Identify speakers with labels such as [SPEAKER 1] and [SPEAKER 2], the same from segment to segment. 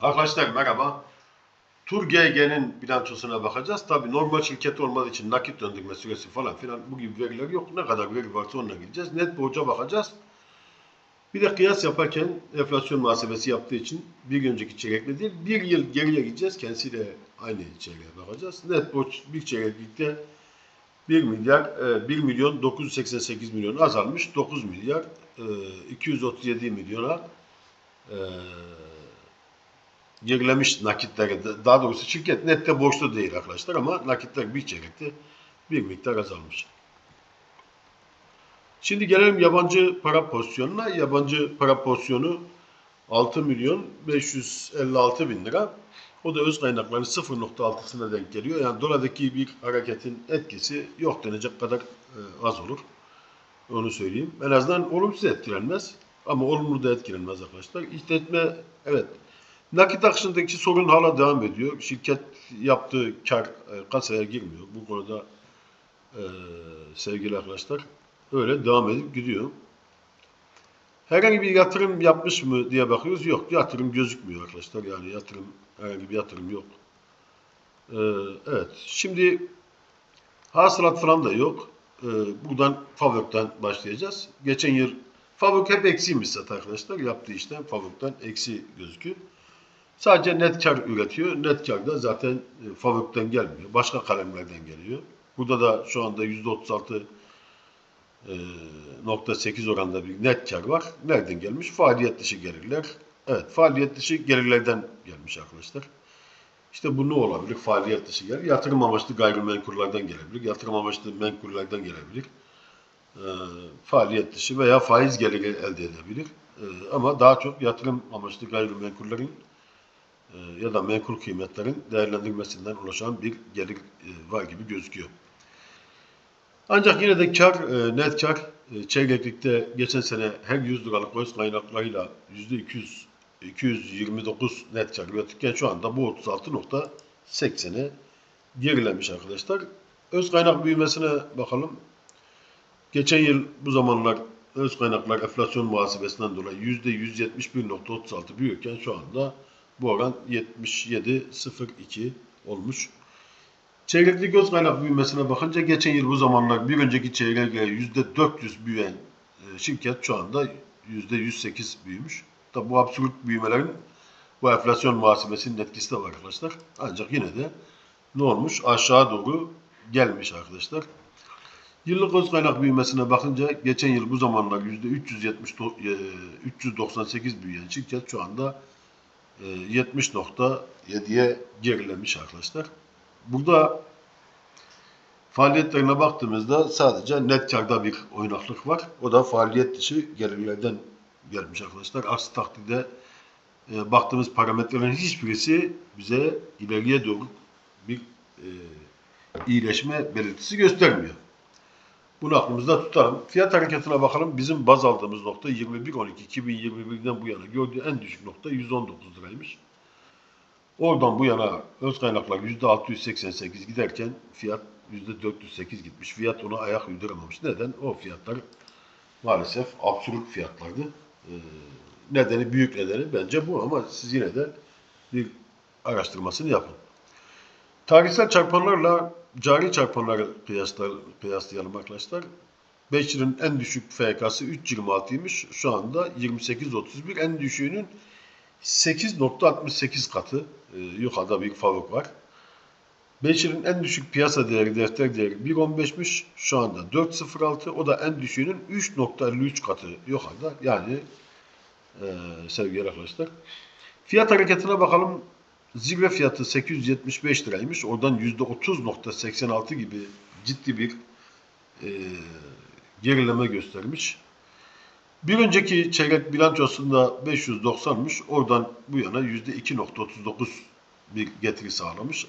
[SPEAKER 1] Arkadaşlar merhaba. Tur GG'nin bilançosuna bakacağız. Tabi normal şirket olmadığı için nakit döndürme süresi falan filan bu gibi veriler yok. Ne kadar veri varsa onunla gideceğiz. Net borca bakacağız. Bir de kıyas yaparken enflasyon muhasebesi yaptığı için bir önceki çeyrekle değil bir yıl geriye gideceğiz. Kendisiyle aynı çeyreğe bakacağız. Net borç bir çeyreklikte 1 milyar, e, 1 milyon 988 milyon azalmış. 9 milyar e, 237 milyona e, gerilemiş nakitleri. Daha doğrusu şirket nette borçlu değil arkadaşlar ama nakitler bir çeyrekte bir miktar azalmış. Şimdi gelelim yabancı para pozisyonuna. Yabancı para pozisyonu 6 milyon 556 bin lira. O da öz kaynakların 0.6'sına denk geliyor. Yani dolardaki bir hareketin etkisi yok denecek kadar e, az olur. Onu söyleyeyim. En azından olumsuz etkilenmez. Ama olumlu da etkilenmez arkadaşlar. İşletme evet nakit akışındaki sorun hala devam ediyor. Şirket yaptığı kar e, kasaya girmiyor. Bu konuda e, sevgili arkadaşlar öyle devam edip gidiyor. Herhangi bir yatırım yapmış mı diye bakıyoruz. Yok yatırım gözükmüyor arkadaşlar. Yani yatırım herhangi bir yatırım yok. Ee, evet şimdi hasılat falan da yok. Ee, buradan Favök'ten başlayacağız. Geçen yıl Favök hep eksiymiş zaten arkadaşlar. Yaptığı işten Favök'ten eksi gözüküyor. Sadece net kar üretiyor. Net kar da zaten e, Favök'ten gelmiyor. Başka kalemlerden geliyor. Burada da şu anda %36 e, nokta 8 oranda bir net kar var. Nereden gelmiş? Faaliyet dışı gelirler. Evet, faaliyet dışı gelirlerden gelmiş arkadaşlar. İşte bu ne olabilir? Faaliyet dışı gelir. Yatırım amaçlı gayrimenkullerden gelebilir. Yatırım amaçlı menkullerden gelebilir. E, faaliyet dışı veya faiz geliri elde edebilir. Ama daha çok yatırım amaçlı gayrimenkullerin ya da menkul kıymetlerin değerlendirmesinden oluşan bir gelir e, var gibi gözüküyor. Ancak yine de kar, e, net kar e, çeyreklikte geçen sene her 100 liralık öz kaynaklarıyla %200 229 net kar üretirken şu anda bu 36.80'e gerilemiş arkadaşlar. Öz kaynak büyümesine bakalım. Geçen yıl bu zamanlar öz kaynaklar enflasyon muhasebesinden dolayı %171.36 büyürken şu anda bu oran 77.02 olmuş. Çeyreklik göz kaynak büyümesine bakınca geçen yıl bu zamanlar bir önceki çeyreğe göre %400 büyüyen e, şirket şu anda %108 büyümüş. Tabi bu absürt büyümelerin bu enflasyon muhasebesinin etkisi de var arkadaşlar. Ancak yine de ne olmuş? Aşağı doğru gelmiş arkadaşlar. Yıllık öz kaynak büyümesine bakınca geçen yıl bu zamanlar %370 e, 398 büyüyen şirket şu anda 70.7'ye gerilemiş arkadaşlar. Burada faaliyetlerine baktığımızda sadece net karda bir oynaklık var. O da faaliyet dışı gelirlerden gelmiş arkadaşlar. Aksi takdirde e, baktığımız parametrelerin hiçbirisi bize ileriye doğru bir e, iyileşme belirtisi göstermiyor. Bunu aklımızda tutalım. Fiyat hareketine bakalım. Bizim baz aldığımız nokta 21.12 2021'den bu yana gördüğü en düşük nokta 119 liraymış. Oradan bu yana öz kaynaklar %688 giderken fiyat %408 gitmiş. Fiyat ona ayak uyduramamış. Neden? O fiyatlar maalesef absürt fiyatlardı. Ee, nedeni, büyük nedeni bence bu ama siz yine de bir araştırmasını yapın. Tarihsel çarpanlarla cari çarpanları kıyaslayalım arkadaşlar. 5 yılın en düşük FK'sı 3.26'ymış. Şu anda 28.31. En düşüğünün 8.68 katı e, yukarıda bir fark var. 5 yılın en düşük piyasa değeri, defter değeri 1.15'miş. Şu anda 4.06. O da en düşüğünün 3.53 katı yukarıda. Yani e, sevgili arkadaşlar. Fiyat hareketine bakalım. Zirve fiyatı 875 liraymış. Oradan %30.86 gibi ciddi bir e, gerileme göstermiş. Bir önceki çeyrek bilançosunda 590'mış. Oradan bu yana %2.39 bir getiri sağlamış.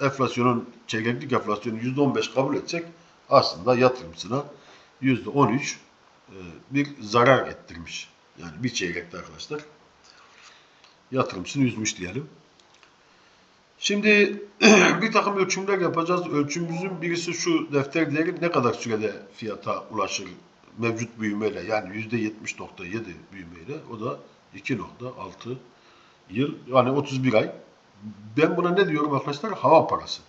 [SPEAKER 1] Enflasyonun, çeyreklik enflasyonu %15 kabul etsek aslında yatırımcısına %13 e, bir zarar ettirmiş. Yani bir çeyrekte arkadaşlar. Yatırımcısını üzmüş diyelim. Şimdi bir takım ölçümler yapacağız. Ölçümümüzün birisi şu defter değeri ne kadar sürede fiyata ulaşır mevcut büyümeyle yani %70.7 büyümeyle o da 2.6 yıl yani 31 ay. Ben buna ne diyorum arkadaşlar? Hava parası.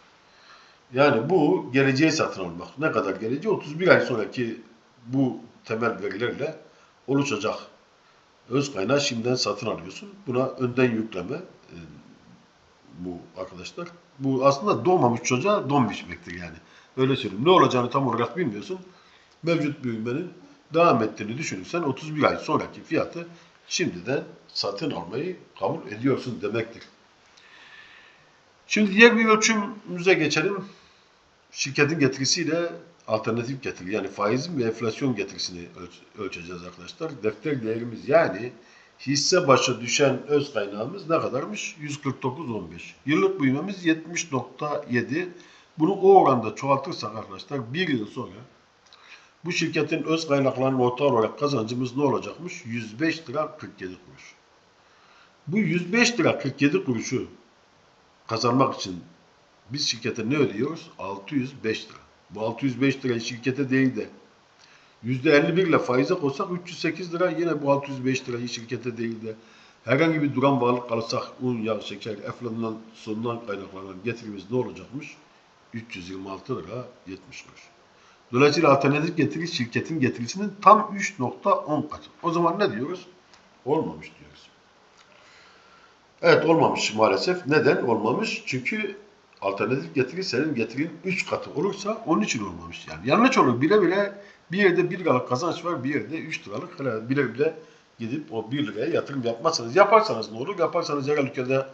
[SPEAKER 1] Yani bu geleceği satın almak. Ne kadar geleceği? 31 ay sonraki bu temel verilerle oluşacak öz kaynağı şimdiden satın alıyorsun. Buna önden yükleme e, bu arkadaşlar. Bu aslında doğmamış çocuğa don biçmektir yani. Öyle söyleyeyim. Ne olacağını tam olarak bilmiyorsun. Mevcut büyümenin devam ettiğini düşünürsen 31 ay sonraki fiyatı şimdiden satın almayı kabul ediyorsun demektir. Şimdi diğer bir ölçümümüze geçelim. Şirketin getirisiyle alternatif getiri yani faizin ve enflasyon getirisini öl- ölçeceğiz arkadaşlar. Defter değerimiz yani hisse başı düşen öz kaynağımız ne kadarmış? 149.15. Yıllık büyümemiz 70.7. Bunu o oranda çoğaltırsak arkadaşlar bir yıl sonra bu şirketin öz kaynaklarının orta olarak kazancımız ne olacakmış? 105 lira 47 kuruş. Bu 105 lira 47 kuruşu kazanmak için biz şirkete ne ödüyoruz? 605 lira. Bu 605 lirayı şirkete değil de %51 ile faize koysak 308 lira yine bu 605 lirayı şirkete değil de herhangi bir duran varlık alırsak un, yağ, şeker, eflandan sonundan kaynaklanan getirimiz ne olacakmış? 326 lira 70 kuruş. Dolayısıyla alternatif getiri şirketin getirisinin tam 3.10 katı. O zaman ne diyoruz? Olmamış diyoruz. Evet olmamış maalesef. Neden olmamış? Çünkü alternatif getiri senin getirin 3 katı olursa onun için olmamış. Yani yanlış olur. Bile bile bir yerde 1 liralık kazanç var, bir yerde 3 liralık. Hele bile bile gidip o 1 liraya yatırım yapmazsanız, yaparsanız ne olur? Yaparsanız her ülkede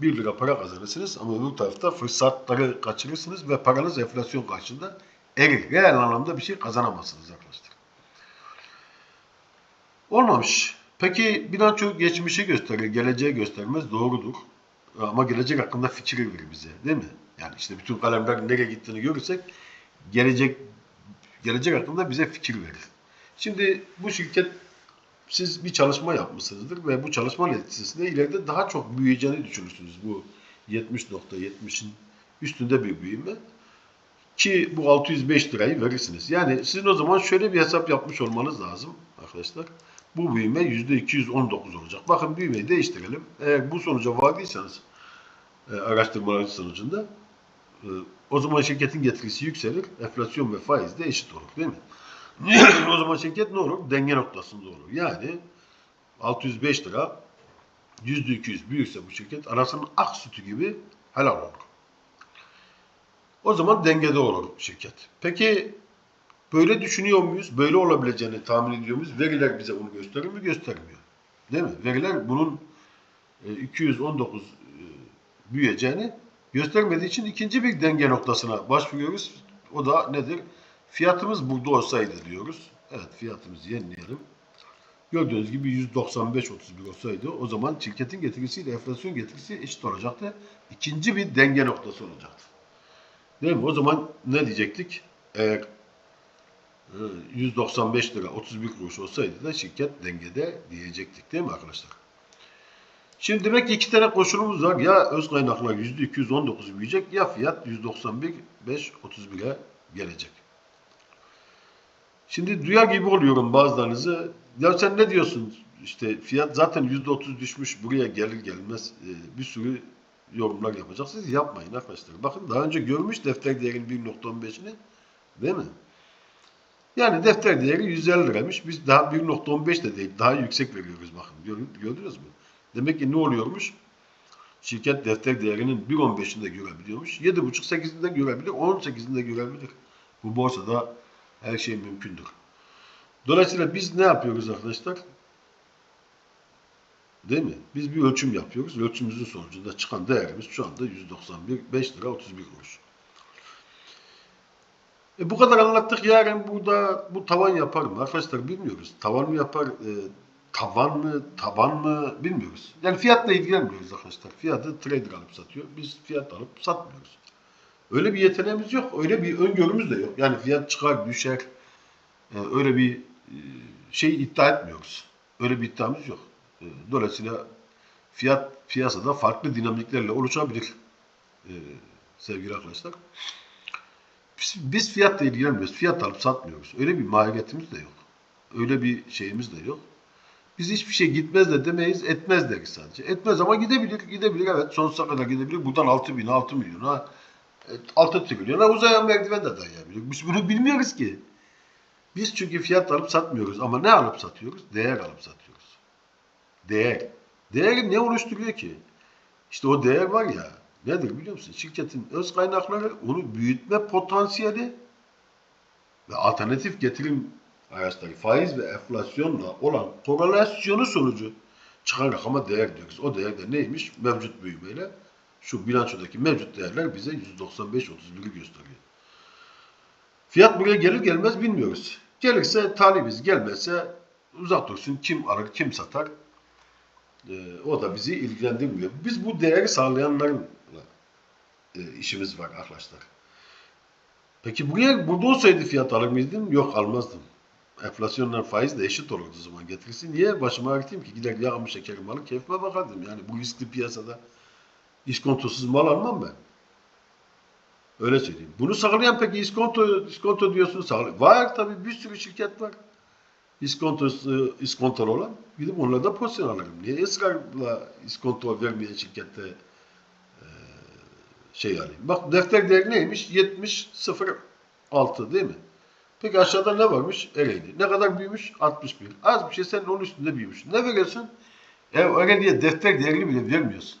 [SPEAKER 1] 1 lira para kazanırsınız ama öbür tarafta fırsatları kaçırırsınız ve paranız enflasyon karşısında erir. Reel anlamda bir şey kazanamazsınız arkadaşlar. Olmamış. Peki bilanço geçmişi gösterir, geleceği göstermez doğrudur. Ama gelecek hakkında fikir verir bize değil mi? Yani işte bütün kalemler nereye gittiğini görürsek gelecek gelecek hakkında bize fikir verir. Şimdi bu şirket siz bir çalışma yapmışsınızdır ve bu çalışma neticesinde ileride daha çok büyüyeceğini düşünürsünüz. Bu 70.70'in üstünde bir büyüme. Ki bu 605 lirayı verirsiniz. Yani sizin o zaman şöyle bir hesap yapmış olmanız lazım arkadaşlar. Bu büyüme %219 olacak. Bakın büyümeyi değiştirelim. Eğer bu sonuca vardıysanız e, araştırmalar sonucunda o zaman şirketin getirisi yükselir. Enflasyon ve faiz de eşit olur değil mi? o zaman şirket ne olur? Denge noktasında olur. Yani 605 lira %200 büyükse bu şirket anasının ak sütü gibi helal olur. O zaman dengede olur şirket. Peki böyle düşünüyor muyuz? Böyle olabileceğini tahmin ediyor muyuz? Veriler bize bunu gösteriyor mu? Göstermiyor. Değil mi? Veriler bunun e, 219 e, büyüyeceğini göstermediği için ikinci bir denge noktasına başvuruyoruz. O da nedir? Fiyatımız burada olsaydı diyoruz. Evet fiyatımızı yenileyelim. Gördüğünüz gibi 195.31 olsaydı o zaman şirketin getirisiyle enflasyon getirisi eşit olacaktı. İkinci bir denge noktası olacaktı. Değil mi? O zaman ne diyecektik? Eğer e, 195 lira 31 kuruş olsaydı da şirket dengede diyecektik değil mi arkadaşlar? Şimdi demek ki iki tane koşulumuz var. Ya öz kaynaklar %219 büyüyecek ya fiyat 191 5 31'e gelecek. Şimdi duyar gibi oluyorum bazılarınızı. Ya sen ne diyorsun? İşte fiyat zaten %30 düşmüş. Buraya gelir gelmez e, bir sürü yorumlar yapacaksınız. Yapmayın arkadaşlar. Bakın daha önce görmüş defter değerinin 1.15'ini. Değil mi? Yani defter değeri 150 liraymış. Biz daha 1.15 de değil. Daha yüksek veriyoruz bakın. Gör- Gördünüz mü? Demek ki ne oluyormuş? Şirket defter değerinin 1.15'inde görebiliyormuş. 7.5-8'inde görebilir. 18'inde görebilir. Bu borsada her şey mümkündür. Dolayısıyla biz ne yapıyoruz arkadaşlar? Değil mi? Biz bir ölçüm yapıyoruz. Ölçümümüzün sonucunda çıkan değerimiz şu anda 191, 5 lira 31 kuruş. E bu kadar anlattık. Yarın burada bu tavan yapar mı? Arkadaşlar bilmiyoruz. Tavan mı yapar? e, tavan mı? Taban mı? Bilmiyoruz. Yani fiyatla ilgilenmiyoruz arkadaşlar. Fiyatı trader alıp satıyor. Biz fiyat alıp satmıyoruz. Öyle bir yeteneğimiz yok. Öyle bir öngörümüz de yok. Yani fiyat çıkar, düşer. E, öyle bir e, şey iddia etmiyoruz. Öyle bir iddiamız yok. E, Dolayısıyla fiyat piyasada farklı dinamiklerle oluşabilir e, sevgili arkadaşlar. Biz, biz fiyatla ilgilenmiyoruz. Fiyat alıp satmıyoruz. Öyle bir mahiyetimiz de yok. Öyle bir şeyimiz de yok. Biz hiçbir şey gitmez de demeyiz, etmez deriz sadece. Etmez ama gidebilir, gidebilir evet. Sonsuza kadar gidebilir. Buradan 6 bin, 6 milyona, 6 trilyona uzayan merdiven de dayayabilir. Biz bunu bilmiyoruz ki. Biz çünkü fiyat alıp satmıyoruz ama ne alıp satıyoruz? Değer alıp satıyoruz. Değer. Değeri ne oluşturuyor ki? İşte o değer var ya, nedir biliyor musun? Şirketin öz kaynakları, onu büyütme potansiyeli ve alternatif getirim araçları faiz ve enflasyonla olan korelasyonu sonucu çıkan rakama değer diyoruz. O değer de neymiş? Mevcut büyümeyle şu bilançodaki mevcut değerler bize 195-31'i gösteriyor. Fiyat buraya gelir gelmez bilmiyoruz. Gelirse talibiz, gelmezse uzak dursun. Kim alır, kim satar? Ee, o da bizi ilgilendirmiyor. Biz bu değeri sağlayanlarla e, işimiz var arkadaşlar. Peki buraya burada olsaydı fiyat alır mıydım? Yok almazdım. Enflasyonla faiz de eşit olurdu o zaman getirisi. Niye başıma ağrıtayım ki? Gider yağımı şekerim alır keyfime bakardım. Yani bu riskli piyasada iskontosuz mal almam ben. Öyle söyleyeyim. Bunu sağlayan peki iskonto, iskonto diyorsunuz sağlıyor. Var tabii bir sürü şirket var. İskontosu, iskontolu olan. Gidip onlara da pozisyon alırım. Niye ısrarla iskonto vermeyen şirkette şey alayım. Bak defter değeri neymiş? 70 0 6 değil mi? Peki aşağıda ne varmış? Ereğli. Ne kadar büyümüş? 61. Az bir şey senin onun üstünde büyümüş. Ne veriyorsun? E, Ereğli'ye defter değerini bile vermiyorsun.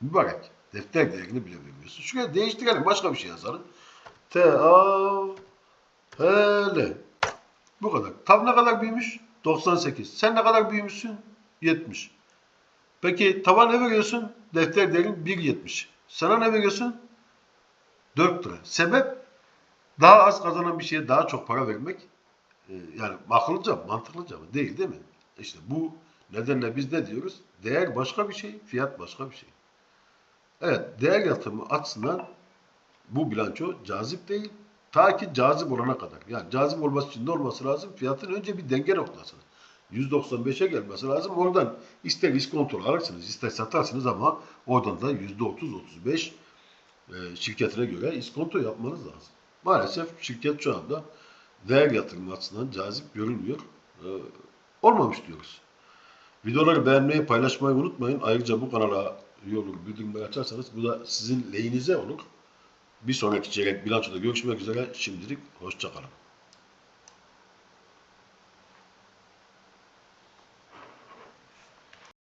[SPEAKER 1] Mübarek. Defter değerini bile vermiyorsun. Şuraya değiştirelim. Başka bir şey yazalım. T A H L. Bu kadar. Tav ne kadar büyümüş? 98. Sen ne kadar büyümüşsün? 70. Peki tava ne veriyorsun? Defter değerin 1.70. Sana ne veriyorsun? 4 lira. Sebep? Daha az kazanan bir şeye daha çok para vermek. Ee, yani akıllıca mantıklıca mı? Değil değil mi? İşte bu nedenle biz ne diyoruz? Değer başka bir şey, fiyat başka bir şey. Evet, değer yatırımı açısından bu bilanço cazip değil. Ta ki cazip olana kadar. Yani cazip olması için ne olması lazım? Fiyatın önce bir denge noktası. 195'e gelmesi lazım. Oradan ister iskontolu alırsınız, ister satarsınız ama oradan da %30-35 e, şirketine göre iskonto yapmanız lazım. Maalesef şirket şu anda değer yatırımı açısından cazip görünmüyor. E, olmamış diyoruz. Videoları beğenmeyi, paylaşmayı unutmayın. Ayrıca bu kanala üye olur, açarsanız bu da sizin lehinize olur. Bir sonraki çeyrek bilançoda görüşmek üzere. Şimdilik hoşçakalın.